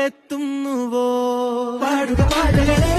കാട്ടിലെത്തുന്നുവോ പാടുക പാടുകളെ